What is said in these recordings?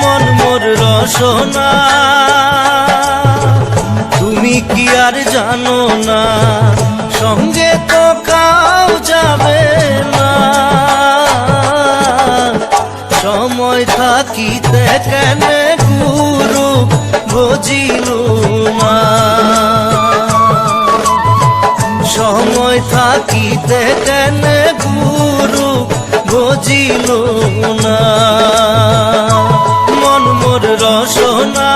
মন মোর রসনা। তুমি কি আর জানো না, সঙ্গে তো কাউ যাবে না। সময় থাকিতে কেন গুরু বুঝিলু মা সময় থাকিতে কেন গুরু বুঝিল না? মন মোর রসনা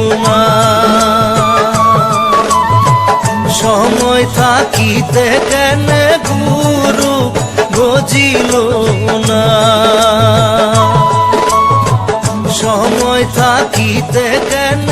থাকিতে কেন গুরু বুঝিল না। সময় থাকিতে কেন